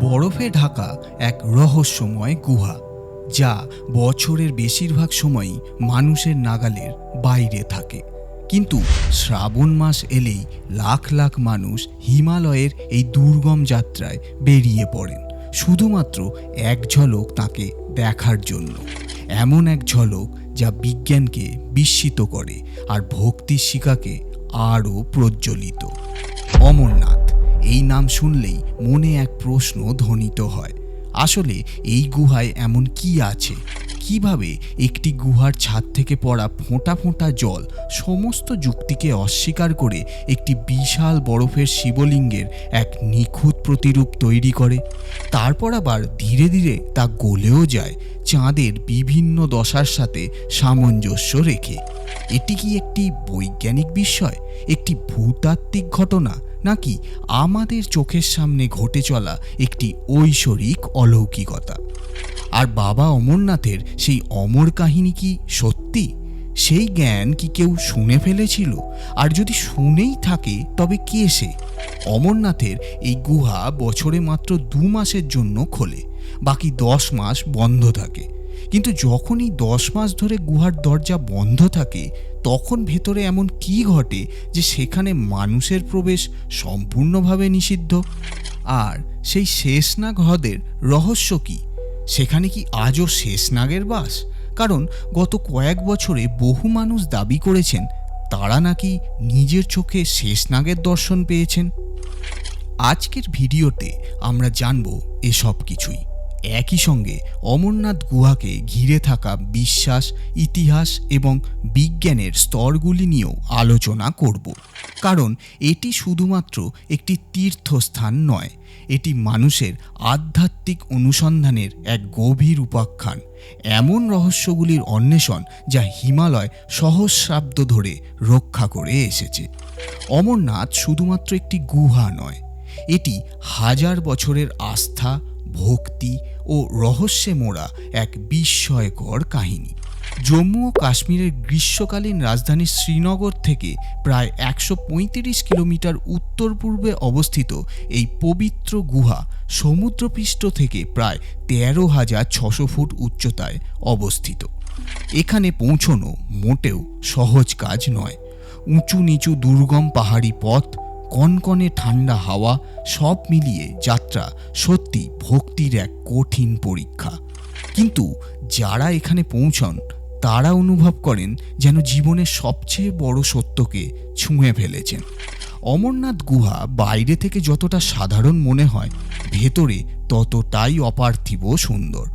বরফে ঢাকা এক রহস্যময় গুহা, যা বছরের বেশিরভাগ সময়ই মানুষের নাগালের বাইরে থাকে। কিন্তু শ্রাবণ মাস এলেই লাখ লাখ মানুষ হিমালয়ের এই দুর্গম যাত্রায় বেরিয়ে পড়েন, শুধুমাত্র এক ঝলক তাকে দেখার জন্য। এমন এক ঝলক যা বিজ্ঞানকে বিস্মিত করে আর ভক্তির শিকাকে আরও প্রজ্বলিত। অমরনাথ। এই নাম শুনলেই মনে এক প্রশ্ন ধ্বনিত হয়। আসলে এই গুহায় এমন কি আছে? কীভাবে একটি গুহার ছাদ থেকে পড়া ফোঁটা ফোঁটা জল সমস্ত যুক্তিকে অস্বীকার করে একটি বিশাল বরফের শিবলিঙ্গের এক নিখুঁত প্রতিরূপ তৈরি করে? তারপর আবার ধীরে ধীরে তা গলেও যায়, চাঁদের বিভিন্ন দশার সাথে সামঞ্জস্য রেখে। এটি কি একটি বৈজ্ঞানিক বিষয় একটি ভূতাত্ত্বিক ঘটনা? নাকি আমাদের চোখের সামনে ঘটে চলা একটি ঐশ্বরিক অলৌকিকতা? আর বাবা অমরনাথের সেই অমর কাহিনী কি সত্যি? সেই জ্ঞান কি কেউ শুনে ফেলেছিল? আর যদি শুনেই থাকে, তবে কে সে? অমরনাথের এই গুহা বছরে মাত্র দু মাসের জন্য খোলে, বাকি দশ মাস বন্ধ থাকে। কিন্তু যখনই দশ মাস ধরে গুহার দরজা বন্ধ থাকে তখন ভেতরে এমন কি ঘটে যে সেখানে মানুষের প্রবেশ সম্পূর্ণভাবে নিষিদ্ধ? আর সেই শেষনাগ হ্রদের রহস্য কি? সেখানে কি আজও শেষনাগের বাস? কারণ গত কয়েক বছরে বহু মানুষ দাবি করেছেন, তারা নাকি নিজের চোখে শেষনাগের দর্শন পেয়েছেন। আজকের ভিডিওতে আমরা জানব এসব কিছুই। একই সঙ্গে অমরনাথ গুহাকে ঘিরে থাকা বিশ্বাস, ইতিহাস এবং বিজ্ঞানের স্তরগুলি নিয়েও আলোচনা করব। কারণ এটি শুধুমাত্র একটি তীর্থস্থান নয়, এটি মানুষের আধ্যাত্মিক অনুসন্ধানের এক গভীর উপাখ্যান। এমন রহস্যগুলির অন্বেষণ যা হিমালয় সহস্রাব্দ ধরে রক্ষা করে এসেছে। অমরনাথ শুধুমাত্র একটি গুহা নয়, এটি হাজার বছরের আস্থা, ভক্তি ও রহস্যে মোড়া এক বিস্ময়কর কাহিনী। জম্মু ও কাশ্মীরের গ্রীষ্মকালীন রাজধানী শ্রীনগর থেকে প্রায় একশো পঁয়ত্রিশ কিলোমিটার উত্তর পূর্বে অবস্থিত এই পবিত্র গুহা সমুদ্রপৃষ্ঠ থেকে প্রায় তেরো হাজার ছশো ফুট উচ্চতায় অবস্থিত। এখানে পৌঁছনো মোটেও সহজ কাজ নয়। উঁচু নিচু দুর্গম পাহাড়ি পথ কনকনে ঠান্ডা হাওয়া সব মিলিয়ে যাত্রা সত্যি ভক্তির এক কঠিন পরীক্ষা। কিন্তু যারা এখানে পৌঁছন, তারা অনুভব করেন যেন জীবনের সবচেয়ে বড় সত্যকে ছুঁয়ে ফেলেছেন। অমরনাথ গুহা বাইরে থেকে যতটা সাধারণ মনে হয়, ভেতরে ততটাই অপার্থিব সুন্দর।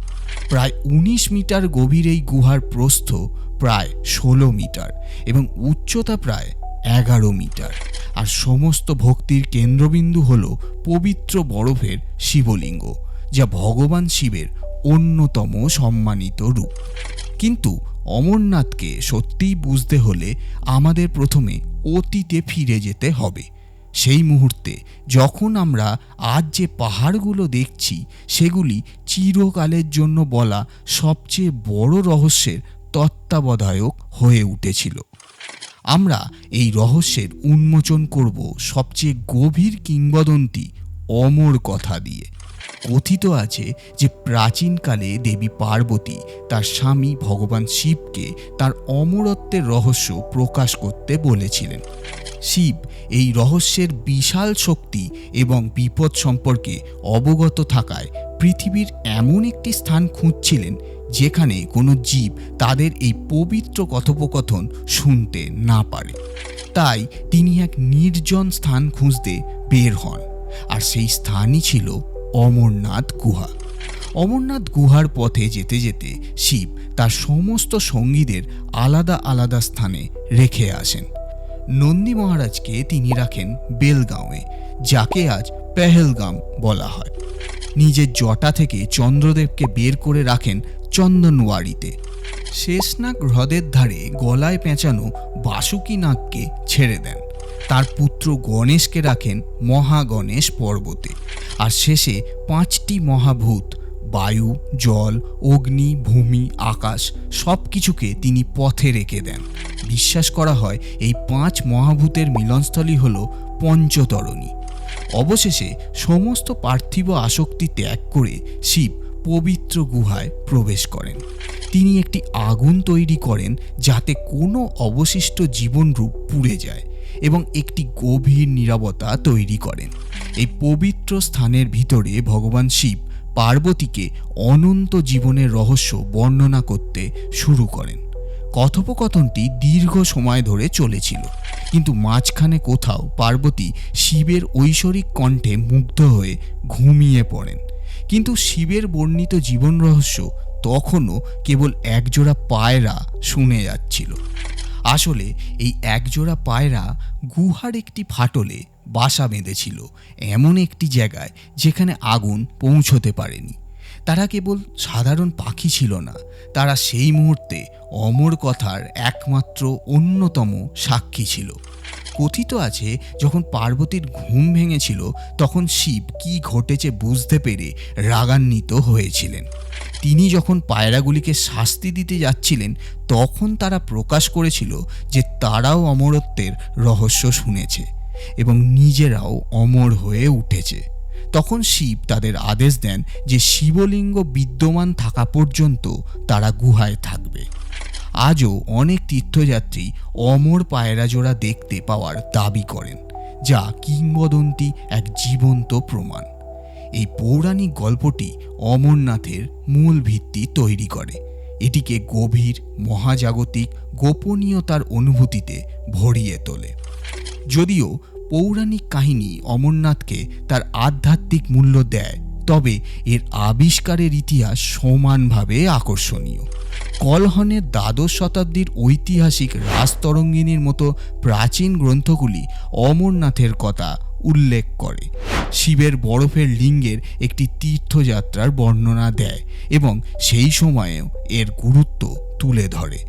প্রায় ১৯ মিটার গভীর এই গুহার প্রস্থ প্রায় ষোলো মিটার এবং উচ্চতা প্রায় এগারো মিটার। আর সমস্ত ভক্তির কেন্দ্রবিন্দু হল পবিত্র বরফের শিবলিঙ্গ, যা ভগবান শিবের অন্যতম সম্মানিত রূপ। কিন্তু অমরনাথকে সত্যিই বুঝতে হলে আমাদের প্রথমে অতীতে ফিরে যেতে হবে। সেই মুহূর্তে যখন আমরা আজ যে পাহাড়গুলো দেখছি, সেগুলি চিরকালের জন্য বলা সবচেয়ে বড় রহস্যের তত্ত্বাবধায়ক হয়ে উঠেছিল। আমরা এই রহস্যের উন্মোচন করব সবচেয়ে গভীর কিংবদন্তি অমর কথা দিয়ে। কথিত আছে যে প্রাচীনকালে দেবী পার্বতী তার স্বামী ভগবান শিবকে তার অমরত্বের রহস্য প্রকাশ করতে বলেছিলেন। শিব এই রহস্যের বিশাল শক্তি এবং বিপদ সম্পর্কে অবগত থাকায় পৃথিবীর এমন একটি স্থান খুঁজছিলেন যেখানে কোনো জীব তাদের এই পবিত্র কথোপকথন শুনতে না পারে। তাই তিনি এক নির্জন স্থান খুঁজতে বের হন, আর সেই স্থানই ছিল অমরনাথ গুহা। অমরনাথ গুহার পথে যেতে যেতে শিব তার সমস্ত সঙ্গীদের আলাদা আলাদা স্থানে রেখে আসেন। নন্দী মহারাজকে তিনি রাখেন বেলগাঁওয়ে, যাকে আজ পেহেলগাম বলা হয়। নিজের জটা থেকে চন্দ্রদেবকে বের করে রাখেন চন্দনওয়াড়িতে। শেষনাগ হ্রদের ধারে গলায় পেঁচানো বাসুকীনাগকে ছেড়ে দেন। তার পুত্র গণেশকে রাখেন মহাগণেশ পর্বতে। আর শেষে পাঁচটি মহাভূত, বায়ু, জল, অগ্নি, ভূমি, আকাশ সব কিছুকে তিনি পথে রেখে দেন। বিশ্বাস করা হয় এই পাঁচ মহাভূতের মিলনস্থলই হল পঞ্চতরণী। অবশেষে সমস্ত পার্থিব আসক্তি ত্যাগ করে শিব পবিত্র গুহায় প্রবেশ করেন। তিনি একটি আগুন তৈরি করেন যাতে কোনো অবশিষ্ট জীবনরূপ পুড়ে যায় এবং একটি গভীর নীরবতা তৈরি করেন। এই পবিত্র স্থানের ভিতরে ভগবান শিব পার্বতীকে অনন্ত জীবনের রহস্য বর্ণনা করতে শুরু করেন। কথোপকথনটি দীর্ঘ সময় ধরে চলেছিল, কিন্তু মাঝখানে কোথাও পার্বতী শিবের ঐশ্বরিক কণ্ঠে মুগ্ধ হয়ে ঘুমিয়ে পড়েন। কিন্তু শিবের বর্ণিত জীবন রহস্য তখনও কেবল একজোড়া পায়রা শুনে যাচ্ছিল। আসলে এই একজোড়া পায়রা গুহার একটি ফাটলে বাসা বেঁধেছিল এমন একটি জায়গায় যেখানে আগুন পৌঁছতে পারেনি। তারা কেবল সাধারণ পাখি ছিল না, তারা সেই মুহূর্তে অমর কথার একমাত্র অন্যতম সাক্ষী ছিল। কথিত আছে, যখন পার্বতীর ঘুম ভেঙেছিল, তখন শিব কি ঘটেছে বুঝতে পেরে রাগান্বিত হয়েছিলেন। তিনি যখন পায়রাগুলিকে শাস্তি দিতে যাচ্ছিলেন, তখন তারা প্রকাশ করেছিল যে তারাও অমরত্বের রহস্য শুনেছে এবং নিজেরাও অমর হয়ে উঠেছে। তখন শিব তাদের আদেশ দেন যে শিবলিঙ্গ বিদ্যমান থাকা পর্যন্ত তারা গুহায় থাকবে। আজও অনেক তীর্থযাত্রী অমর পায়রা জোড়া দেখতে পাওয়ার দাবি করেন, যা কিংবদন্তি এক জীবন্ত প্রমাণ। এই পৌরাণিক গল্পটি অমরনাথের মূল ভিত্তি তৈরি করে। এটিকে গভীর, মহাজাগতিক, গোপনীয়তার অনুভূতিতে ভরিয়ে তোলে। যদিও পৌরাণিক কাহিনী অমরনাথকে তার আধ্যাত্মিক মূল্য দেয় তবে এর আবিষ্কারের ইতিহাস সমানভাবে আকর্ষণীয়। কলহনের দ্বাদশ শতাব্দীর ঐতিহাসিক রাজতরঙ্গিনীর মতো প্রাচীন গ্রন্থগুলি অমরনাথের কথা উল্লেখ করে। শিবের বরফের লিঙ্গের একটি তীর্থযাত্রার বর্ণনা দেয় এবং সেই সময়েও এর গুরুত্ব তুলে ধরে।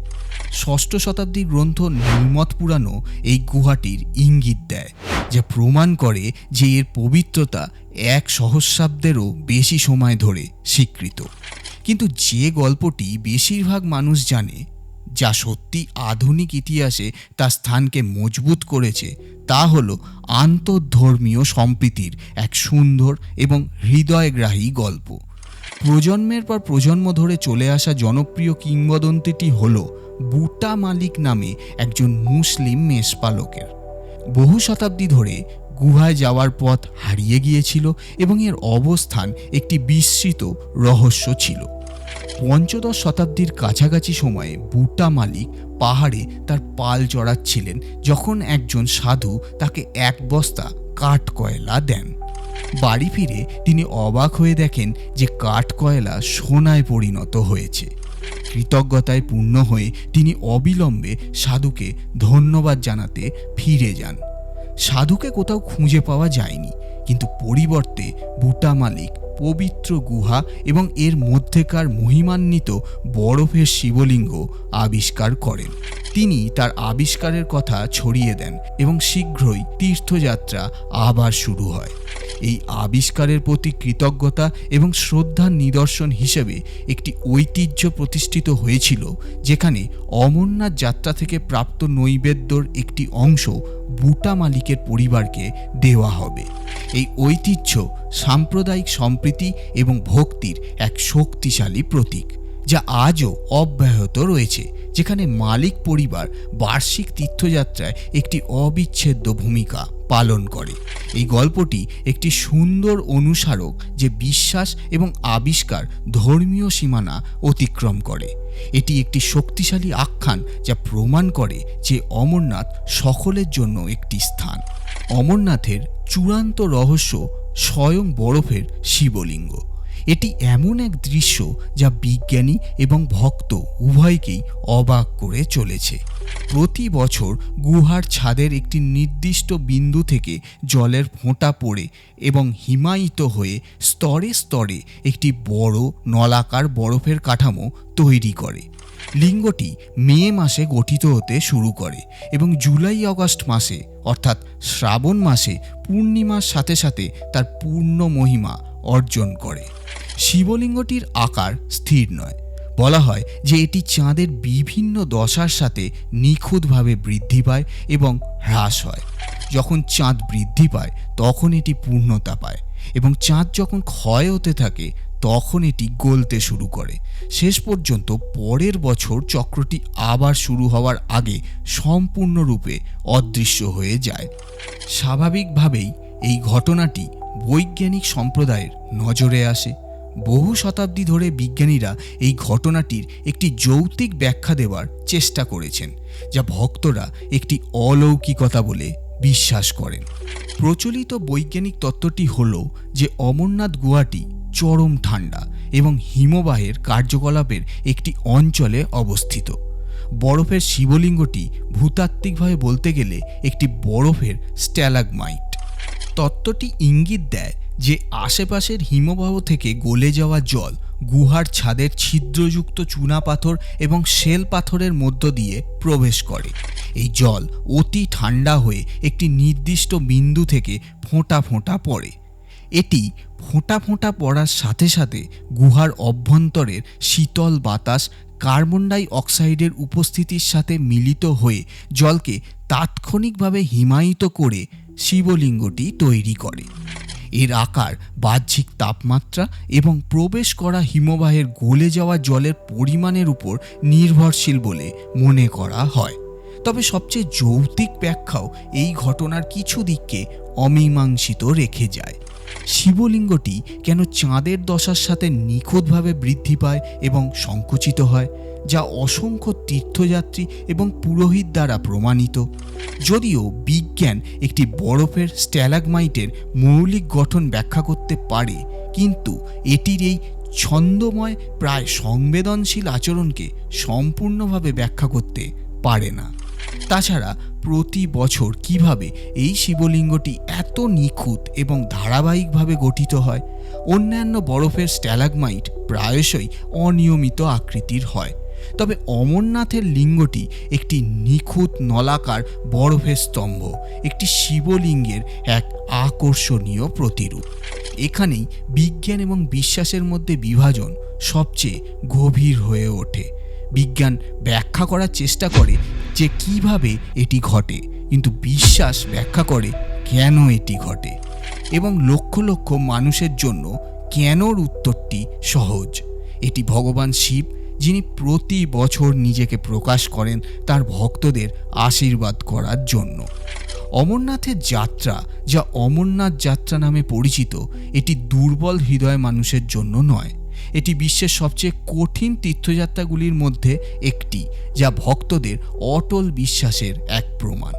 ষষ্ঠ শতাব্দীর গ্রন্থ নির্মত পুরাণও এই গুহাটির ইঙ্গিত দেয়। যা প্রমাণ করে যে এর পবিত্রতা এক সহস্রাব্দেরও বেশি সময় ধরে স্বীকৃত। কিন্তু যে গল্পটি বেশিরভাগ মানুষ জানে, যা সত্যি আধুনিক ইতিহাসে তার স্থানকে মজবুত করেছে, তা হল আন্তঃধর্মীয় সম্প্রীতির এক সুন্দর এবং হৃদয়গ্রাহী গল্প। প্রজন্মের পর প্রজন্ম ধরে চলে আসা জনপ্রিয় কিংবদন্তিটি হল বুটা মালিক নামে একজন মুসলিম মেষপালকের। বহু শতাব্দী ধরে গুহায় যাওয়ার পথ হারিয়ে গিয়েছিল এবং এর অবস্থান একটি বিস্মৃত রহস্য ছিল। পঞ্চদশ শতাব্দীর কাছাকাছি সময়ে বুটা মালিক পাহাড়ে তার পাল চড়াচ্ছিলেন যখন একজন সাধু তাকে এক বস্তা কাঠ কয়লা দেন। বাড়ি ফিরে তিনি অবাক হয়ে দেখেন যে কাঠ কয়লা সোনায় পরিণত হয়েছে। কৃতজ্ঞতায় পূর্ণ হয়ে তিনি অবিলম্বে সাধুকে ধন্যবাদ জানাতে ফিরে যান। সাধুকে কোথাও খুঁজে পাওয়া যায়নি, কিন্তু পরিবর্তে বুটা মালিক, পবিত্র গুহা এবং এর মধ্যেকার মহিমান্বিত বরফের শিবলিঙ্গ আবিষ্কার করেন। তিনি তার আবিষ্কারের কথা ছড়িয়ে দেন এবং শীঘ্রই তীর্থযাত্রা আবার শুরু হয়। এই আবিষ্কারের প্রতি কৃতজ্ঞতা এবং শ্রদ্ধার নিদর্শন হিসেবে একটি ঐতিহ্য প্রতিষ্ঠিত হয়েছিল, যেখানে অমরনাথ যাত্রা থেকে প্রাপ্ত নৈবেদ্যর একটি অংশ বুটা মালিকের পরিবারকে দেওয়া হবে। এই ঐতিহ্য সাম্প্রদায়িক সম্প্রীতি এবং ভক্তির এক শক্তিশালী প্রতীক, যা আজও অব্যাহত রয়েছে। যেখানে মালিক পরিবার বার্ষিক তীর্থযাত্রায় একটি অবিচ্ছেদ্য ভূমিকা পালন করে। এই গল্পটি একটি সুন্দর অনুসারক যে বিশ্বাস এবং আবিষ্কার ধর্মীয় সীমানা অতিক্রম করে। এটি একটি শক্তিশালী আখ্যান যা প্রমাণ করে যে অমরনাথ সকলের জন্য একটি স্থান। অমরনাথের চূড়ান্ত রহস্য স্বয়ং বরফের শিবলিঙ্গ। এটি এমন এক দৃশ্য যা বিজ্ঞানী এবং ভক্ত উভয়কেই অবাক করে চলেছে। প্রতি বছর গুহার ছাদের একটি নির্দিষ্ট বিন্দু থেকে জলের ফোঁটা পড়ে এবং হিমায়িত হয়ে স্তরে স্তরে একটি বড় নলাকার বরফের কাঠামো তৈরি করে। লিঙ্গটি মে মাসে গঠিত হতে শুরু করে এবং জুলাই অগস্ট মাসে অর্থাৎ শ্রাবণ মাসে পূর্ণিমার সাথে সাথে তার পূর্ণ মহিমা অর্জন করে। শিবলিঙ্গটির আকার স্থির নয়। বলা হয় যে এটি চাঁদের বিভিন্ন দশার সাথে নিখুঁতভাবে বৃদ্ধি পায় এবং হ্রাস হয়। যখন চাঁদ বৃদ্ধি পায়, তখন এটি পূর্ণতা পায় এবং চাঁদ যখন ক্ষয় হতে থাকে, তখন এটি গলতে শুরু করে। শেষ পর্যন্ত পরের বছর চক্রটি আবার শুরু হওয়ার আগে সম্পূর্ণরূপে অদৃশ্য হয়ে যায়। স্বাভাবিকভাবেই এই ঘটনাটি বৈজ্ঞানিক সম্প্রদায়ের নজরে আসে। বহু শতাব্দী ধরে বিজ্ঞানীরা এই ঘটনাটির একটি যৌক্তিক ব্যাখ্যা দেওয়ার চেষ্টা করেছেন, যা ভক্তরা একটি অলৌকিকতা বলে বিশ্বাস করেন। প্রচলিত বৈজ্ঞানিক তত্ত্বটি হল যে অমরনাথ গুহাটি চরম ঠান্ডা এবং হিমবাহের কার্যকলাপের একটি অঞ্চলে অবস্থিত। বরফের শিবলিঙ্গটি ভূতাত্ত্বিকভাবে বলতে গেলে একটি বরফের স্ট্যালাগমাইট তত্ত্বটি ইঙ্গিত দেয় যে আশেপাশের হিমবাহ থেকে গলে যাওয়া জল গুহার ছাদের ছিদ্রযুক্ত চুনাপাথর এবং শেল পাথরের মধ্য দিয়ে প্রবেশ করে। এই জল অতি ঠান্ডা হয়ে একটি নির্দিষ্ট বিন্দু থেকে ফোঁটা ফোঁটা পড়ে। এটি ফোঁটা ফোঁটা পড়ার সাথে সাথে গুহার অভ্যন্তরের শীতল বাতাস কার্বন ডাই অক্সাইডের উপস্থিতির সাথে মিলিত হয়ে জলকে তাৎক্ষণিকভাবে হিমায়িত করে শিবলিঙ্গটি তৈরি করে। এর আকার, বাহ্যিক তাপমাত্রা এবং প্রবেশ করা হিমবাহের গলে যাওয়া জলের পরিমাণের উপর নির্ভরশীল বলে মনে করা হয়। তবে সবচেয়ে যৌক্তিক ব্যাখ্যাও এই ঘটনার কিছু দিককে অমীমাংসিত রেখে যায়। শিবলিঙ্গটি কেন চাঁদের দশার সাথে নিখুঁতভাবে বৃদ্ধি পায় এবং সংকুচিত হয়? যা অসংখ্য তীর্থযাত্রী এবং পুরোহিত দ্বারা প্রমাণিত। যদিও বিজ্ঞান একটি বরফের স্ট্যালাগমাইটের মৌলিক গঠন ব্যাখ্যা করতে পারে, কিন্তু এটির এই ছন্দময়, প্রায় সংবেদনশীল আচরণকে সম্পূর্ণভাবে ব্যাখ্যা করতে পারে না। তাছাড়া প্রতি বছর কীভাবে এই শিবলিঙ্গটি এত নিখুঁত এবং ধারাবাহিকভাবে গঠিত হয়, অন্যান্য বরফের স্ট্যালাগমাইট প্রায়শই অনিয়মিত আকৃতির হয়। তবে অমরনাথের লিঙ্গটি একটি নিখুঁত নলাকার বরফের স্তম্ভ, একটি শিবলিঙ্গের এক আকর্ষণীয় প্রতিরূপ। এখানেই বিজ্ঞান এবং বিশ্বাসের মধ্যে বিভাজন সবচেয়ে গভীর হয়ে ওঠে। বিজ্ঞান ব্যাখ্যা করার চেষ্টা করে যে কীভাবে এটি ঘটে, কিন্তু বিশ্বাস ব্যাখ্যা করে কেন এটি ঘটে এবং লক্ষ লক্ষ মানুষের জন্য কেনর উত্তরটি সহজ। এটি ভগবান শিব যিনি প্রতি বছর নিজেকে প্রকাশ করেন তার ভক্তদের আশীর্বাদ করার জন্য। অমরনাথের যাত্রা, যা অমরনাথ যাত্রা নামে পরিচিত, এটি দুর্বল হৃদয় মানুষের জন্য নয়। এটি বিশ্বের সবচেয়ে কঠিন তীর্থযাত্রাগুলির মধ্যে একটি, যা ভক্তদের অটল বিশ্বাসের এক প্রমাণ।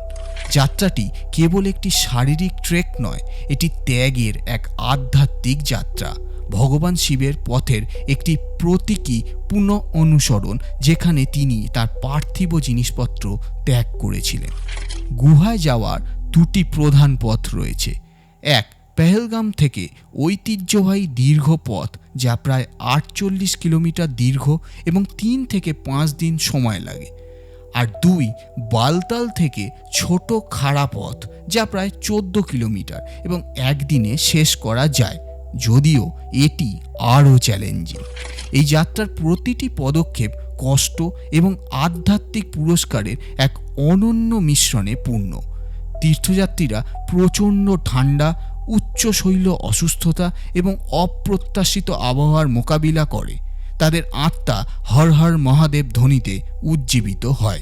যাত্রাটি কেবল একটি শারীরিক ট্রেক নয়, এটি ত্যাগের এক আধ্যাত্মিক যাত্রা। ভগবান শিবের পথের একটি প্রতীকী পুনঃ অনুসরণ যেখানে তিনি তার পার্থিব জিনিসপত্র ত্যাগ করেছিলেন। গুহায় যাওয়ার দুটি প্রধান পথ রয়েছে। এক, পেহেলগাম থেকে ঐতিহ্যবাহী দীর্ঘ পথ যা প্রায় আটচল্লিশ কিলোমিটার দীর্ঘ এবং তিন থেকে পাঁচ দিন সময় লাগে। আর দুই, বালতাল থেকে ছোট খাড়া পথ যা প্রায় চোদ্দ কিলোমিটার এবং একদিনে শেষ করা যায়। যদিও এটি আরও চ্যালেঞ্জিং এই যাত্রার প্রতিটি পদক্ষেপ কষ্ট এবং আধ্যাত্মিক পুরস্কারের এক অনন্য মিশ্রণে পূর্ণ। তীর্থযাত্রীরা প্রচণ্ড ঠান্ডা উচ্চ শৈল অসুস্থতা এবং অপ্রত্যাশিত আবহাওয়ার মোকাবিলা করে। তাদের আত্মা হর হর মহাদেব ধ্বনিতে উজ্জীবিত হয়।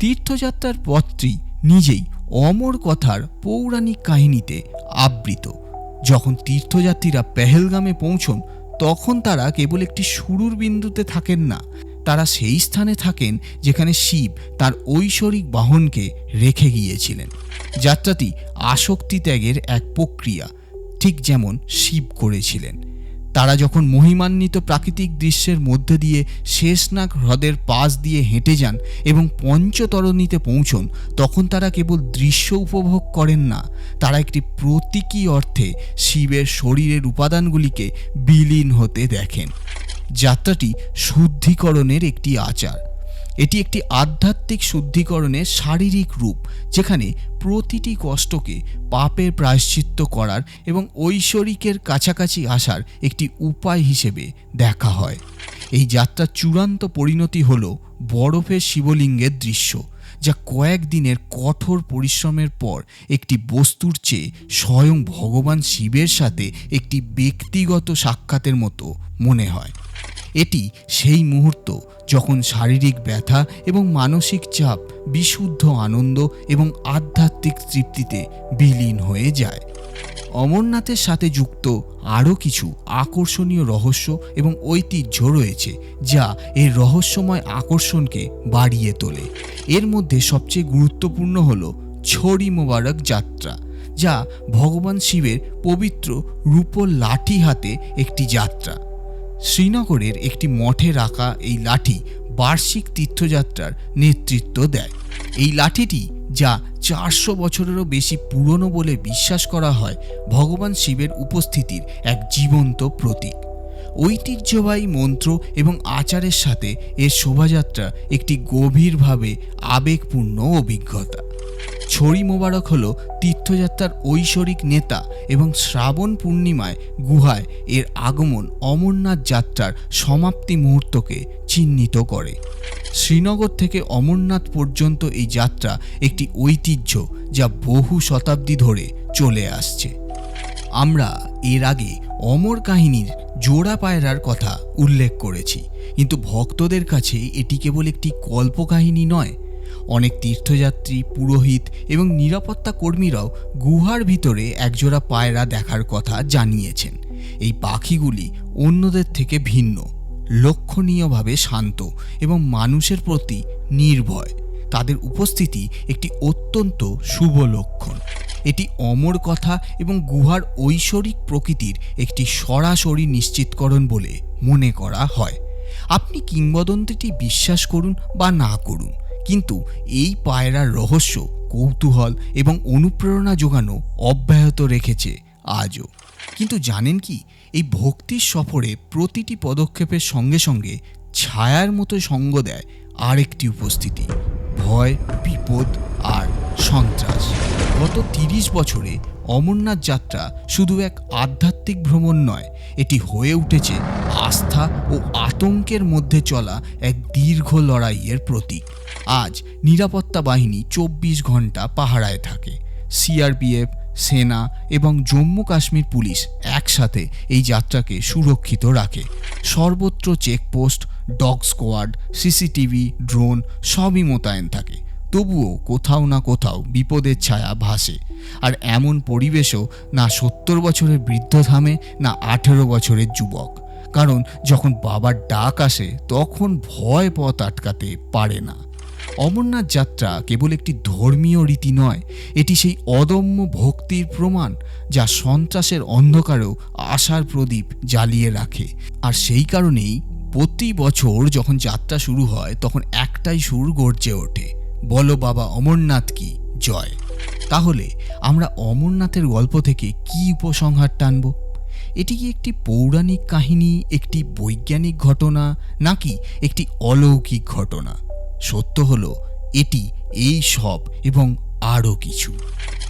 তীর্থযাত্রার পথটি নিজেই অমর কথার পৌরাণিক কাহিনীতে আবৃত। যখন তীর্থযাত্রীরা পেহেলগামে পৌঁছন, তখন তারা কেবল একটি শুরুর বিন্দুতে থাকেন না। তারা সেই স্থানে থাকেন যেখানে শিব তার ঐশ্বরিক বাহনকে রেখে গিয়েছিলেন। যাত্রাটি আসক্তি ত্যাগের এক প্রক্রিয়া, ঠিক যেমন শিব করেছিলেন। তারা যখন মহিমান্বিত প্রাকৃতিক দৃশ্যের মধ্যে দিয়ে শেষনাগ হ্রদের পাশ দিয়ে হেঁটে যান এবং পঞ্চতরণীতে পৌঁছন, তখন তারা কেবল দৃশ্য উপভোগ করেন না, তারা একটি প্রতীকী অর্থে শিবের শরীরের উপাদানগুলিকে বিলীন হতে দেখেন। যাত্রাটি শুদ্ধিকরণের একটি আচার। এটি একটি আধ্যাত্মিক শুদ্ধিকরণের শারীরিক রূপ, যেখানে প্রতিটি কষ্টকে পাপের প্রায়শ্চিত্ত করার এবং ঐশ্বরিকের কাছাকাছি আসার একটি উপায় হিসেবে দেখা হয়। এই যাত্রার চূড়ান্ত পরিণতি হল বরফের শিবলিঙ্গের দৃশ্য, যা কয়েকদিনের কঠোর পরিশ্রমের পর একটি বস্তুর চেয়ে স্বয়ং ভগবান শিবের সাথে একটি ব্যক্তিগত সাক্ষাতের মতো মনে হয়। এটি সেই মুহূর্ত যখন শারীরিক ব্যথা এবং মানসিক চাপ, বিশুদ্ধ আনন্দ এবং আধ্যাত্মিক তৃপ্তিতে বিলীন হয়ে যায়। অমরনাথের সাথে যুক্ত আরও কিছু আকর্ষণীয় রহস্য এবং ঐতিহ্য রয়েছে, যা এর রহস্যময় আকর্ষণকে বাড়িয়ে তোলে। এর মধ্যে সবচেয়ে গুরুত্বপূর্ণ হল ছড়ি মোবারক যাত্রা, যা ভগবান শিবের পবিত্র রূপোর লাঠি হাতে একটি যাত্রা। শ্রীনগরের একটি মঠে রাখা এই লাঠি বার্ষিক তীর্থযাত্রার নেতৃত্ব দেয়। এই লাঠিটি, যা চারশো বছরেরও বেশি পুরনো বলে বিশ্বাস করা হয়, ভগবান শিবের উপস্থিতির এক জীবন্ত প্রতীক। ঐতিহ্যবাহী মন্ত্র এবং আচারের সাথে এর শোভাযাত্রা একটি গভীরভাবে আবেগপূর্ণ অভিজ্ঞতা। ছড়ি মোবারক হল তীর্থযাত্রার ঐশ্বরিক নেতা এবং শ্রাবণ পূর্ণিমায় গুহায় এর আগমন অমরনাথ যাত্রার সমাপ্তি মুহূর্তকে চিহ্নিত করে। শ্রীনগর থেকে অমরনাথ পর্যন্ত এই যাত্রা একটি ঐতিহ্য যা বহু শতাব্দী ধরে চলে আসছে। আমরা এর আগে অমর কাহিনীর জোড়া পায়রার কথা উল্লেখ করেছি, কিন্তু ভক্তদের কাছে এটি কেবল একটি কল্পকাহিনী নয় অনেক তীর্থযাত্রী, পুরোহিত এবং নিরাপত্তা কর্মীরাও গুহার ভিতরে একজোড়া পায়রা দেখার কথা জানিয়েছেন। এই পাখিগুলি অন্যদের থেকে ভিন্ন, লক্ষণীয়ভাবে শান্ত এবং মানুষের প্রতি নির্ভয়। তাদের উপস্থিতি একটি অত্যন্ত শুভ লক্ষণ। এটি অমর কথা এবং গুহার ঐশ্বরিক প্রকৃতির একটি সরাসরি নিশ্চিতকরণ বলে মনে করা হয়। আপনি কিংবদন্তিটি বিশ্বাস করুন বা না করুন কিন্তু এই পায়রার রহস্য, কৌতূহল এবং অনুপ্রেরণা যোগানো অব্যাহত রেখেছে আজও। কিন্তু জানেন কি, এই ভক্তির সফরে প্রতিটি পদক্ষেপের সঙ্গে সঙ্গে ছায়ার মতো সঙ্গ দেয় আরেকটি উপস্থিতি, ভয়, বিপদ আর সন্ত্রাস। গত তিরিশ বছরে অমরনাথ যাত্রা শুধু এক আধ্যাত্মিক ভ্রমণ নয়, এটি হয়ে উঠেছে আস্থা ও আতঙ্কের মধ্যে চলা এক দীর্ঘ লড়াইয়ের প্রতীক। আজ নিরাপত্তা বাহিনী চব্বিশ ঘণ্টা পাহারায় থাকে। সিআরপিএফ, সেনা এবং জম্মু কাশ্মীর পুলিশ একসাথে এই যাত্রাকে সুরক্ষিত রাখে। সর্বত্র checkpost, dog squad, CCTV, drone সবই মোতায়েন থাকে। তবুও কোথাও না কোথাও বিপদের ছায়া ভাসে। আর এমন পরিবেশও না সত্তর বছরের বৃদ্ধ থামে না আঠেরো বছরের যুবক। কারণ যখন বাবার ডাক আসে, তখন ভয় পথ আটকাতে পারে না। অমরনাথ যাত্রা কেবল একটি ধর্মীয় রীতি নয়, এটি সেই অদম্য ভক্তির প্রমাণ যা সন্ত্রাসের অন্ধকারেও আশার প্রদীপ জ্বালিয়ে রাখে। আর সেই কারণেই প্রতি বছর যখন যাত্রা শুরু হয়, তখন একটাই সুর গর্জে ওঠে। বলো বাবা অমরনাথ কি? জয়। তাহলে আমরা অমরনাথের গল্প থেকে কি উপসংহার টানব? এটি কি একটি পৌরাণিক কাহিনী, একটি বৈজ্ঞানিক ঘটনা, নাকি একটি অলৌকিক ঘটনা? সত্য হলো, এটি এই সব এবং আরও কিছু।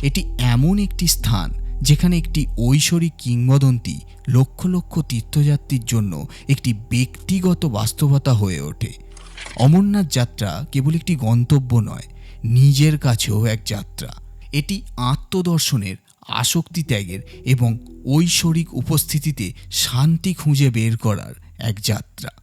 এটি এমন একটি স্থান যেখানে একটি ঐশ্বরিক কিংবদন্তি লক্ষ লক্ষ তীর্থযাত্রীর জন্য একটি ব্যক্তিগত বাস্তবতা হয়ে ওঠে। অমরনাথ যাত্রা কেবল একটি গন্তব্য নয়, নিজের কাছেও এক যাত্রা। এটি আত্মদর্শনের, আসক্তি ত্যাগের এবং ঐশ্বরিক উপস্থিতিতে শান্তি খুঁজে বের করার এক যাত্রা।